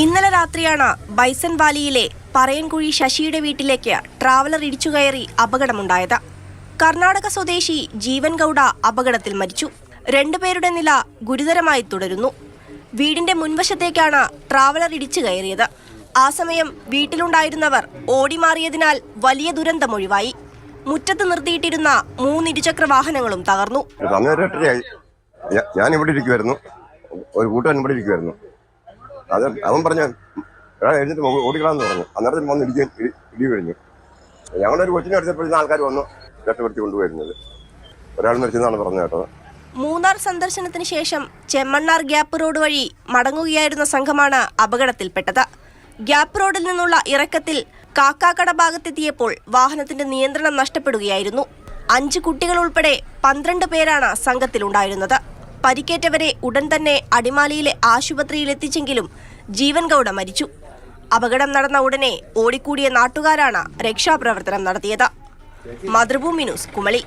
ഇന്നലെ രാത്രിയാണ് ബൈസൺ വാലിയിലെ പറയൻകുഴി ശശിയുടെ വീട്ടിലേക്ക് ട്രാവലർ ഇടിച്ചു കയറി അപകടമുണ്ടായത്. കർണാടക സ്വദേശി ജീവൻ ഗൌഡ അപകടത്തിൽ മരിച്ചു. രണ്ടുപേരുടെ നില ഗുരുതരമായി തുടരുന്നു. വീടിന്റെ മുൻവശത്തേക്കാണ് ട്രാവലർ ഇടിച്ചു കയറിയത്. ആ സമയം വീട്ടിലുണ്ടായിരുന്നവർ ഓടിമാറിയതിനാൽ വലിയ ദുരന്തമൊഴിവായി മുറ്റത്ത് നിർത്തിയിട്ടിരുന്ന മൂന്ന് ഇരുചക്ര വാഹനങ്ങളും തകർന്നു. ഞാൻ ഇവിടെ ഇരിക്കുമായിരുന്നു ഒരു കൂട്ടുകാരൻ ഇവിടെ ഇരിക്കുമായിരുന്നു അത് അവൻ പറഞ്ഞ എടാ എഴുന്നിട്ട് ഓടിക്കളാന്ന് പറഞ്ഞു. അന്നേരത്തിൽ വന്ന് ഇടിക്കാൻ ഇടി കഴിഞ്ഞു ഒരു കൊച്ചിനെ എടുത്തപ്പോഴത്തേന് ആൾക്കാർ വന്നു രക്ഷപ്പെടുത്തി കൊണ്ടുവരുന്നത് ഒരാൾ മരിച്ചെന്നാണ് പറഞ്ഞു കേട്ടോ മൂന്നാർ സന്ദർശനത്തിന് ശേഷം ചെമ്മണ്ണാർ ഗ്യാപ്പ് റോഡ് വഴി മടങ്ങുകയായിരുന്ന സംഘമാണ് അപകടത്തിൽപ്പെട്ടത്. ഗ്യാപ്പ് റോഡിൽ നിന്നുള്ള ഇറക്കത്തിൽ കാക്കാക്കട ഭാഗത്തെത്തിയപ്പോൾ വാഹനത്തിന്റെ നിയന്ത്രണം നഷ്ടപ്പെടുകയായിരുന്നു. അഞ്ച് കുട്ടികൾ ഉൾപ്പെടെ പന്ത്രണ്ട് പേരാണ് സംഘത്തിലുണ്ടായിരുന്നത്. പരിക്കേറ്റവരെ ഉടൻ തന്നെ അടിമാലിയിലെ ആശുപത്രിയിൽ എത്തിച്ചെങ്കിലും ജീവൻ ഗൌഡ മരിച്ചു. അപകടം നടന്ന ഉടനെ ഓടിക്കൂടിയ നാട്ടുകാരാണ് രക്ഷാപ്രവർത്തനം നടത്തിയത്. മാതൃഭൂമി ന്യൂസ് കുമളി.